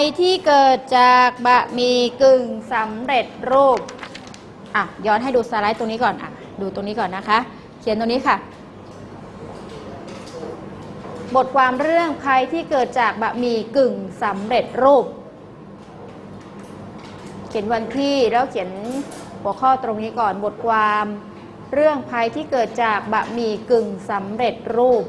ภัยที่เกิดจากบะหมี่กึ่งสำเร็จรูป อะ ย้อนให้ดูสไลด์ตรงนี้ก่อน อะ ดูตรงนี้ก่อนนะคะ เขียนตรงนี้ค่ะ บทความเรื่องภัยที่เกิดจากบะหมี่กึ่งสำเร็จรูป เขียนวันที่แล้วเขียนหัวข้อตรงนี้ก่อน บทความเรื่องภัยที่เกิดจากบะหมี่กึ่งสำเร็จรูป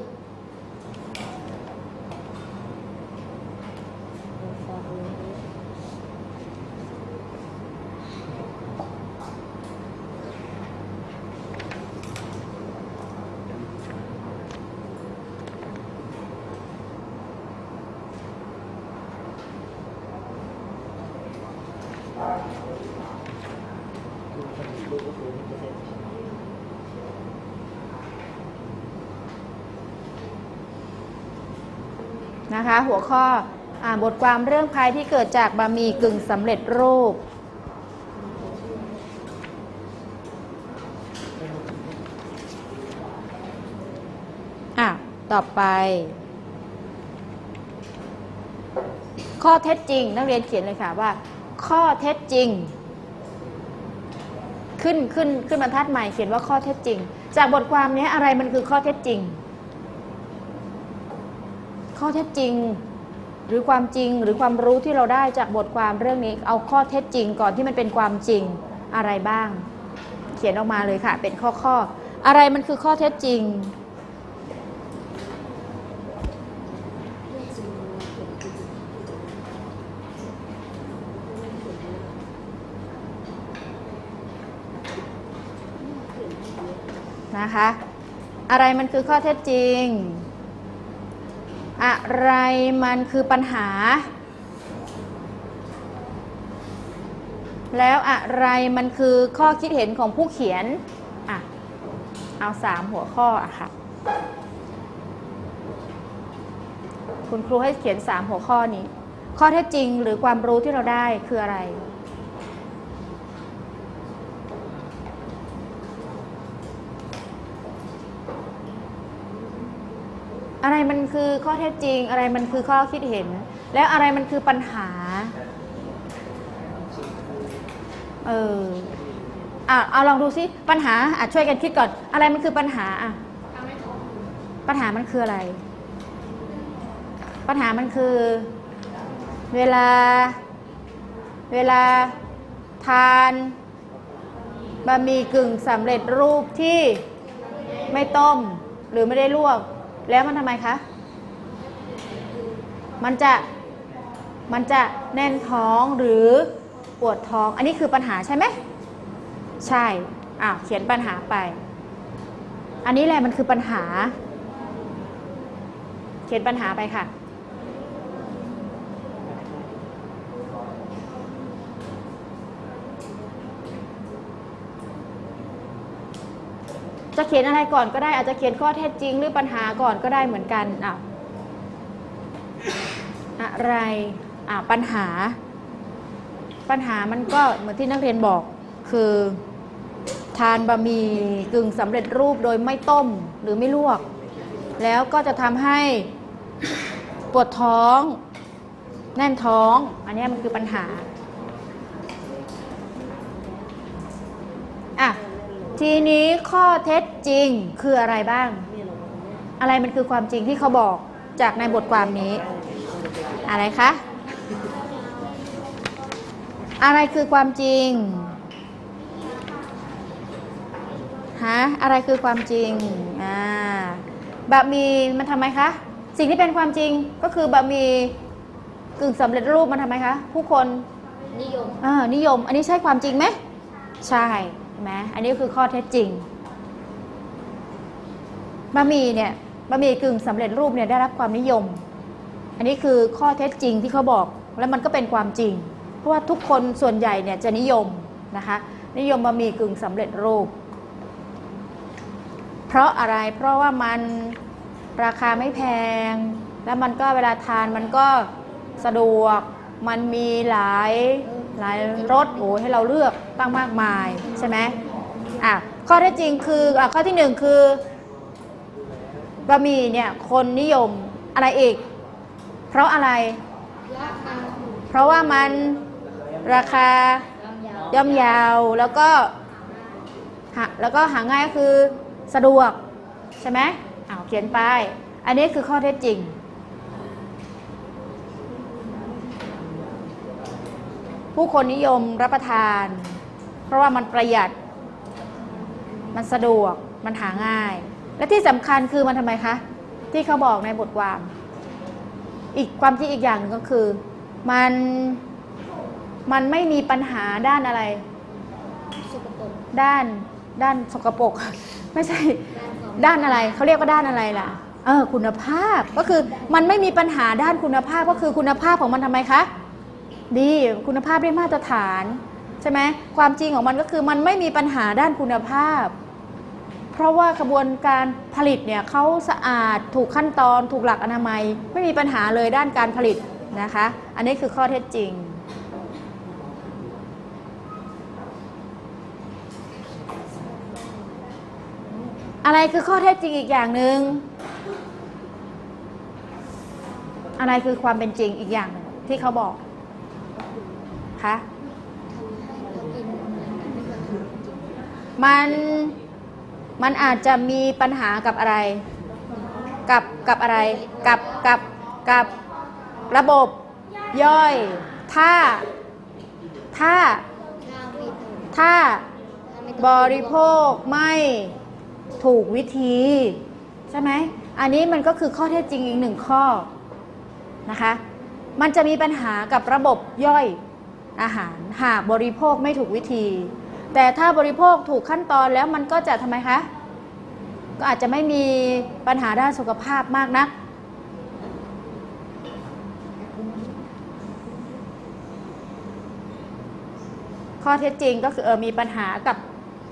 นะคะ หัวข้ออาบทความเรื่องภัยที่เกิดจากบะหมี่กึ่งสำเร็จรูปอะต่อไป ข้อเท็จจริง นักเรียนเขียนเลยค่ะว่า ข้อเท็จจริง ขึ้นขึ้นขึ้นบรรทัดใหม่เขียนว่าข้อเท็จจริง จากบทความนี้อะไรมันคือข้อเท็จจริง ข้อเท็จจริง หรือความจริงหรือความรู้ที่เราได้จากบทความเรื่องนี้ เอาข้อเท็จจริงก่อนที่มันเป็นความจริงอะไรบ้าง เขียนออกมาเลยค่ะ เป็นข้อข้ออะไรมันคือข้อเท็จจริง นะคะ อะไรมันคือข้อเท็จจริง อะไรมันคือปัญหา แล้วอะไรมันคือข้อคิดเห็นของผู้เขียนอะเอาสามหัวข้ออะค่ะ คุณครูให้เขียนสามหัวข้อนี้ ข้อเท็จจริงหรือความรู้ที่เราได้คืออะไร อะไรมันคือข้อเท็จจริง อะไรมันคือข้อคิดเห็น แล้วอะไรมันคือปัญหา เอออะเอาลองดูซิปัญหาอะช่วยกันคิดก่อน อะไรมันคือปัญหาอะปัญหามันคืออะไร ปัญหามันคือ เวลา เวลาทานบะหมี่กึ่งสำเร็จรูปที่ไม่ต้มหรือไม่ได้ลวก แล้วมันทำไมคะ มันจะ มันจะแน่นท้องหรือปวดท้อง อันนี้คือปัญหาใช่ไหม ใช่ อ่าเขียนปัญหาไป อันนี้แหละมันคือปัญหา เขียนปัญหาไปค่ะ จะเขียนอะไรก่อนก็ได้อาจจะเขียนข้อเท็จจริงหรือปัญหาก่อนก็ได้เหมือนกันอะอะไรอะปัญหา ปัญหามันก็เหมือนที่นักเรียนบอกคือ ทานบะหมี่กึ่งสำเร็จรูปโดยไม่ต้มหรือไม่ลวก แล้วก็จะทำให้ปวดท้อง แน่นท้อง อันนี้มันคือปัญหา อะ ทีนี้ข้อเท็จจริงคืออะไรบ้าง อะไรมันคือความจริงที่เขาบอกจากในบทความนี้ อะไรคะ อะไรคือความจริงฮะอะไรคือความจริงอ่าบะหมี่มันทำไมคะ สิ่งที่เป็นความจริงก็คือบะหมี่กึ่งสำเร็จรูปมันทำไมคะ ผู้คนนิยมเออนิยม อันนี้ใช่ความจริงไหมใช่เห็น ไหมอันนี้คือข้อเท็จจริงบะหมี่เนี่ยบะหมี่กึ่งสำเร็จรูปเนี่ยได้รับความนิยม อันนี้คือข้อเท็จจริงที่เขาบอกแล้วมันก็เป็นความจริง เพราะว่าทุกคนส่วนใหญ่เนี่ยจะนิยมนะคะนิยมบะหมี่กึ่งสำเร็จรูป เพราะอะไรเพราะว่ามันราคาไม่แพง แล้วมันก็เวลาทานมันก็สะดวกมันมีหลาย หลายรสโอ้ให้เราเลือกตั้งมากมายใช่ไหมอะข้อท็จจริงคืออะข้อที่หนึ่งคือบะหมี่เนี่ยคนนิยมอะไรอีก เพราะอะไร เพราะว่ามันราคาย่อมยาวแล้วก็หาแล้วก็หาง่ายคือสะดวก ใช่ไหมอ้าวเขียนไป อันนี้คือข้อเท็จจริง ผู้คนนิยมรับประทาน เพราะว่ามันประหยัด มันสะดวกมันหาง่าย และที่สำคัญคือมันทำไมคะ ที่เขาบอกในบทความ อีกความที่อีกอย่างหนึ่งก็คือ มันมันไม่มีปัญหาด้านอะไรสกปรกด้านด้านสกปรกไม่ใช่ด้านความด้านอะไรเขาเรียกว่าด้านอะไรล่ะเออคุณภาพก็คือมันไม่มีปัญหาด้านคุณภาพก็คือคุณภาพของมันทำไมคะ ดีคุณภาพได้มาตรฐานใช่ไหมความจริงของมันก็คือมันไม่มีปัญหาด้านคุณภาพ เพราะว่ากระบวนการผลิตเนี่ยเขาสะอาดถูกขั้นตอนถูกหลักอนามัย ไม่มีปัญหาเลยด้านการผลิตนะคะ อันนี้คือข้อเท็จจริง อะไรคือข้อเท็จจริงอีกอย่างหนึ่งอะไรคือความเป็นจริงอีกอย่างที่เขาบอก คะมันมันอาจจะมีปัญหากับอะไร กับกับอะไร กับกับกับระบบย่อย ถ้า ถ้าถ้าไม่ถูกถ้าบริโภคไม่ถูกวิธี ใช่ไหม อันนี้มันก็คือข้อเท็จจริงอีกหนึ่งข้อนะคะ มันจะมีปัญหากับระบบย่อย อาหารหากบริโภคไม่ถูกวิธี แต่ถ้าบริโภคถูกขั้นตอนแล้วมันก็จะทำไมคะ ก็อาจจะไม่มีปัญหาด้านสุขภาพมากนัก ข้อเท็จจริงก็คือเออมีปัญหากับ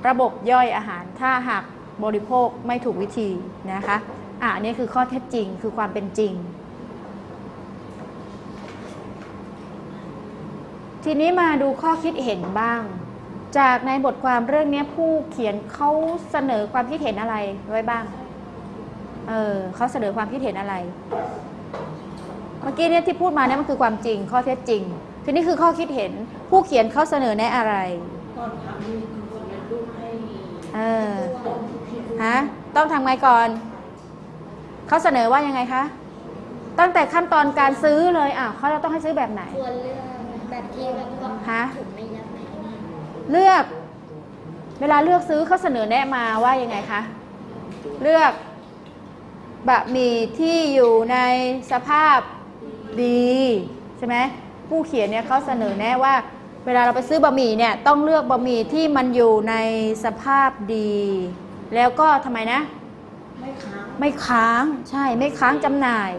ระบบย่อยอาหาร ถ้าหากบริโภคไม่ถูกวิธีนะคะอะอันนี้คือข้อเท็จจริงคือความเป็นจริง ทีนี้มาดูข้อคิดเห็นบ้าง จากในบทความเรื่องนี้ผู้เขียนเขาเสนอความคิดเห็นอะไรไว้บ้าง เออเขาเสนอความคิดเห็นอะไร เมื่อกี้เนี่ยที่พูดมาเนี่ยมันคือความจริง ข้อเท็จจริง ทีนี้คือข้อคิดเห็น ผู้เขียนเขาเสนอแนะอะไรตอนทำนี่คือสำเร็จรูปให้เออฮะต้องทำไงก่อนเขาเสนอว่ายังไงคะตั้งแต่ขั้นตอนการซื้อเลยอะเขาจะต้องให้ซื้อแบบไหนควรเลือก แบบที่แบบว่าฮะถูกไม่ยัดไหนเลือก เวลาเลือกซื้อเขาเสนอแนะมาว่ายังไงคะ เลือกบะหมี่ที่อยู่ในสภาพดีใช่ไหมผู้เขียนเนี่ยเขาเสนอแนะว่า เวลาเราไปซื้อบะหมี่เนี่ยต้องเลือกบะหมี่ที่มันอยู่ในสภาพดี แล้วก็ทำไมนะ ไม่ค้าง ไม่ค้างใช่ไม่ค้างจำหน่าย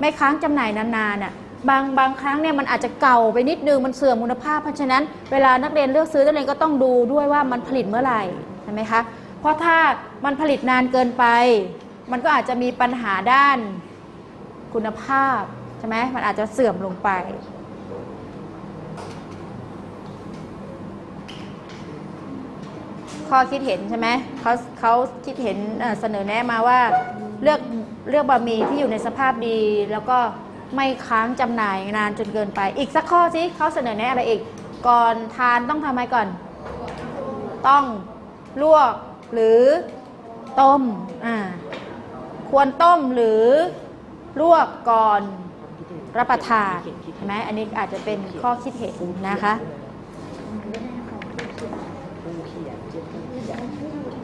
ไม่ค้างจำหน่ายนานๆน่ะ บางบางครั้งเนี่ยมันอาจจะเก่าไปนิดนึงมันเสื่อมคุณภาพ เพราะฉะนั้นเวลานักเรียนเลือกซื้อนักเรียนก็ต้องดูด้วยว่ามันผลิตเมื่อไหร่ใช่ไหมคะเพราะถ้ามันผลิตนานเกินไป มันก็อาจจะมีปัญหาด้านคุณภาพใช่ไหมมันอาจจะเสื่อมลงไปข้อคิดเห็นใช่ไหมเขาเขาคิดเห็นเสนอแนะมาว่าเลือกเลือกบะหมี่ที่อยู่ในสภาพดีแล้วก็ ไม่ค้างจำหน่ายนานจนเกินไป อีกสักข้อสิเขาเสนอแนะอะไรอีก ก่อนทานต้องทำอะไรก่อน ต้องลวกหรือต้มอ่าควรต้มหรือลวกก่อนรับประทานใช่ไหมอันนี้อาจจะเป็นข้อคิดเห็นนะคะผู้เขียนเจ็บผู้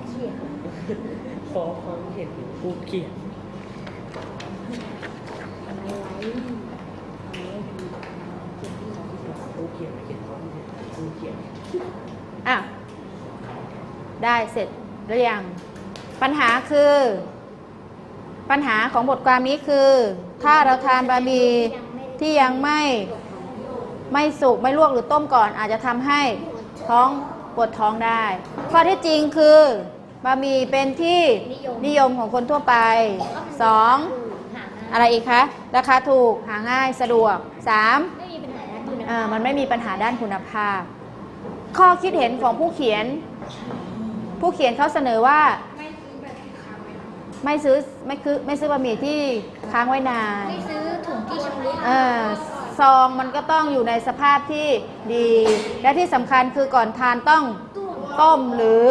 เขียนขอความเห็นถึงผู้เขียน อะไรไว้ผู้เขียนไม่เขียนความเห็นผู้เขียนอะ ได้เสร็จหรือยัง ปัญหาคือ ปัญหาของบทความนี้คือ ถ้าเราทานบะหมี่ที่ยังไม่ไม่สุกไม่ลวกหรือต้มก่อน อาจจะทำให้ท้องปวดท้องได้ ข้อที่จริงคือบะหมี่เป็นที่นิยมของคนทั่วไปส องหาอะไรอีกคะ ราคาถูกหาง่ายสะดวกสามไม่มีปัญหาด้านคุณเอ่อมันไม่มีปัญหาด้านคุณภาพ ข้อคิดเห็นของผู้เขียน ผู้เขียนเขาเสนอว่าไม่ซื้อไม่คือไม่ซื้อบะหมี่ที่ค้างไว้นาน ไม่ซื้อถุงที่ชำรุดเออซองมันก็ต้องอยู่ในสภาพที่ดี และที่สำคัญคือก่อนทานต้องต้มหรือ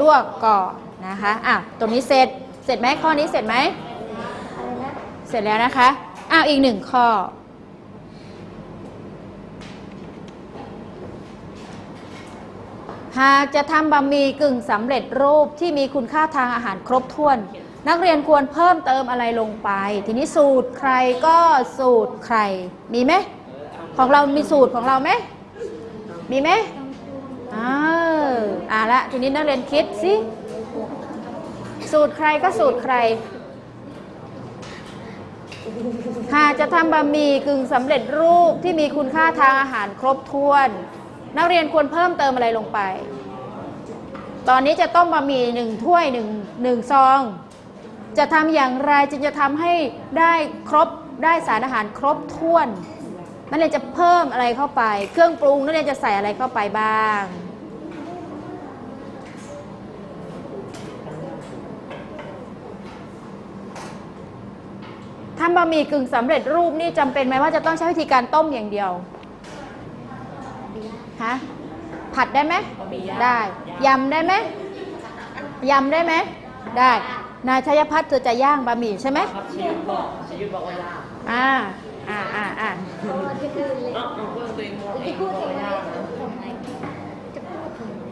ลวกก่อนนะคะอะตรงนี้เสร็จเสร็จไหมข้อนี้เสร็จไหมอะไรนะ เสร็จแล้วนะคะ อ้าวอีกหนึ่งข้อ หากจะทำบะหมี่กึ่งสำเร็จรูปที่มีคุณค่าทางอาหารครบถ้วน นักเรียนควรเพิ่มเติมอะไรลงไป ทีนี้สูตรใครก็สูตรใคร มีไหม ของเรามีสูตรของเราไหม มีไหมอ่าอ่าละ ทีนี้นักเรียนคิดสิ สูตรใครก็สูตรใคร หากจะทำบะหมี่กึ่งสำเร็จรูปที่มีคุณค่าทางอาหารครบถ้วน นักเรียนควรเพิ่มเติมอะไรลงไป ตอนนี้จะต้มบะหมี่หนึ่งถ้วยหนึ่งหนึ่งซอง จะทำอย่างไรจึงจะทำให้ได้ครบได้สารอาหารครบถ้วน นักเรียนจะเพิ่มอะไรเข้าไป เครื่องปรุงนักเรียนจะใส่อะไรเข้าไปบ้าง บะหมี่กึ่งสำเร็จรูปนี่จำเป็นไหมว่าจะต้องใช้วิธีการต้มอย่างเดียวฮะผัดได้ไหมบะหมี่ย่างได้ย่างยำได้ไหมยำได้ไหมได้นายชัยพัฒน์เธอจะย่างบะหมี่ใช่ไหมครับชียุทธบอกชียุทธบอกว่ายากอ่าอ่าอ่าอ่าพอจะพูดเลยเอ้าเอาเพื่อนตัวเองมองเอจะงพูดบอกทำว่าไมยากนะทำไมจะพูดทำไม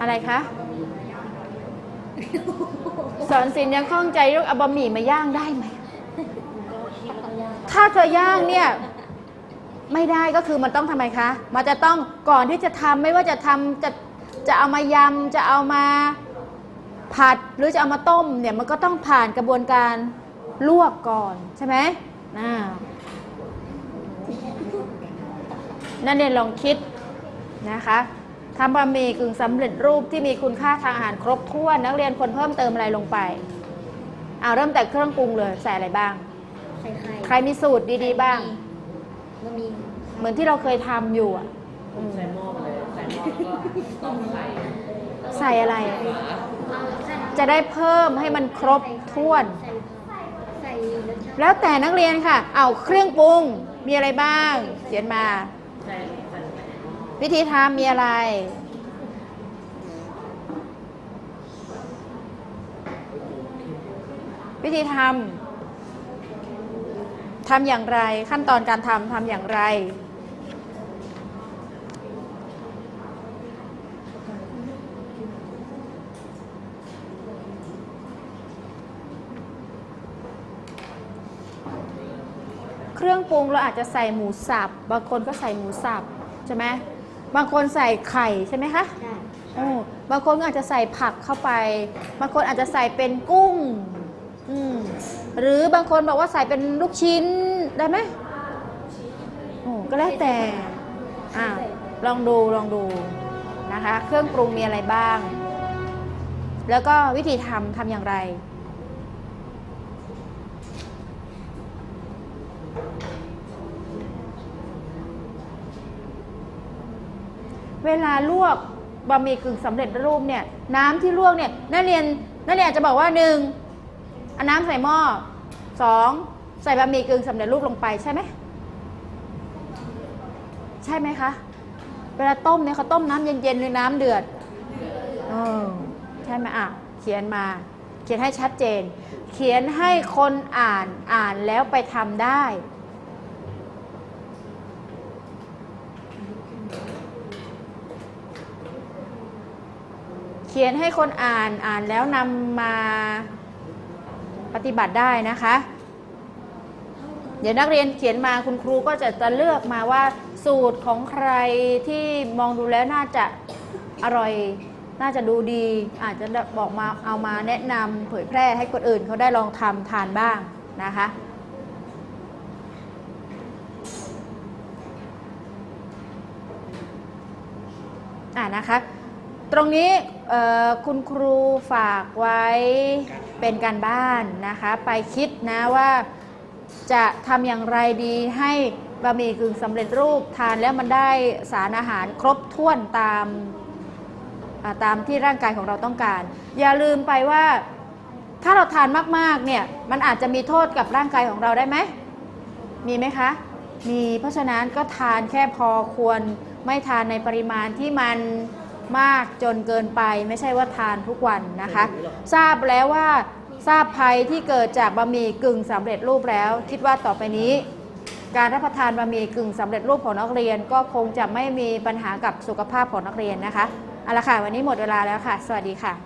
อะไรคะ สอนศิลป์ยังข้องใจเรื่องเอาบะหมี่มาย่างได้ไหม ถ้าเธอย่างเนี่ยไม่ได้ก็คือมันต้องทำไมคะ มันจะต้องก่อนที่จะทำไม่ว่าจะทำจะจะเอามายำจะเอามาผัดหรือจะเอามาต้มเนี่ยมันก็ต้องผ่านกระบวนการลวกก่อนใช่ไหมอ่านั่นเนี่ยลองคิดนะคะ ทำบะหมี่กึ่งสำเร็จรูปที่มีคุณค่าทางอาหารครบถ้วนนักเรียนควรเพิ่มเติมอะไรลงไปเอาเริ่มแต่เครื่องปรุงเลยใส่อะไรบ้าง ใส่ไข่ใครมีสูตรดีๆบ้าง บะหมี่เหมือนที่เราเคยทำอยู่อะผมใส่หม้อไปเลยใส่หม้อแล้วก็ต้มไข่ใส่อะไรฝาเอาใส่จะได้เพิ่มให้มันครบถ้วนใส่ใส่รสชาติแล้วแต่นักเรียนค่ะ เอาเครื่องปรุงมีอะไรบ้าง เขียนมา ใส่ใส่ในหม้อ วิธีทำมีอะไร วิธีทำทำอย่างไร ขั้นตอนการทำทำอย่างไร เครื่องปรุงเราอาจจะใส่หมูสับบางคนก็ใส่หมูสับใช่ไหม บางคนใส่ไข่ใช่ไหมคะได้โอ้บางคนก็อาจจะใส่ผักเข้าไป บางคนอาจจะใส่เป็นกุ้งอืมหรือบางคนบอกว่าใส่เป็นลูกชิ้นได้ไหมโอ้ก็แล้วแต่อ่าลองดูลองดูนะคะ เครื่องปรุงมีอะไรบ้าง แล้วก็วิธีทำทำอย่างไร เวลาลวกบะหมี่กึ่งสำเร็จรูปเนี่ยน้ำที่ลวกเนี่ยนักเรียนนักเรียนอาจจะบอกว่าหนึ่งเอาน้ำใส่หม้อสองใส่บะหมี่กึ่งสำเร็จรูปลงไปใช่ไหมใช่ไหมคะ เวลาต้มเนี่ยเขาต้มน้ำเย็นๆหรือน้ำเดือดเออใช่ไหมอะเขียนมา เขียนให้ชัดเจน เขียนให้คนอ่านอ่านแล้วไปทำได้ ขียนให้คนอ่านอ่านแล้วนำมาปฏิบัติได้นะคะ เดี๋ยวนักเรียนเขียนมาคุณครูก็จะจะเลือกมาว่าสูตรของใครที่มองดูแล้วน่าจะอร่อยน่าจะดูดี อาจจะบอกมาเอามาแนะนำเผยแพร่ให้คนอื่นเขาได้ลองทำทานบ้างนะคะอ่านะคะ ตรงนี้ คุณครูฝากไว้เป็นการบ้านนะคะ ไปคิดนะว่าจะทำอย่างไรดีให้บะหมี่กึ่งสำเร็จรูปทานแล้วมันได้สารอาหารครบถ้วนตามตามที่ร่างกายของเราต้องการ อย่าลืมไปว่าถ้าเราทานมากๆเนี่ยมันอาจจะมีโทษกับร่างกายของเราได้ไหมมีไหมคะ มีเพราะฉะนั้นก็ทานแค่พอควรไม่ทานในปริมาณที่มัน มากจนเกินไปไม่ใช่ว่าทานทุกวันนะคะ ทราบแล้วว่าทราบภัยที่เกิดจากบะหมี่กึ่งสำเร็จรูปแล้ว คิดว่าต่อไปนี้ การรับประทานบะหมี่กึ่งสำเร็จรูปของนักเรียน ก็คงจะไม่มีปัญหากับสุขภาพของนักเรียนนะคะเอาละค่ะวันนี้หมดเวลาแล้วค่ะ สวัสดีค่ะ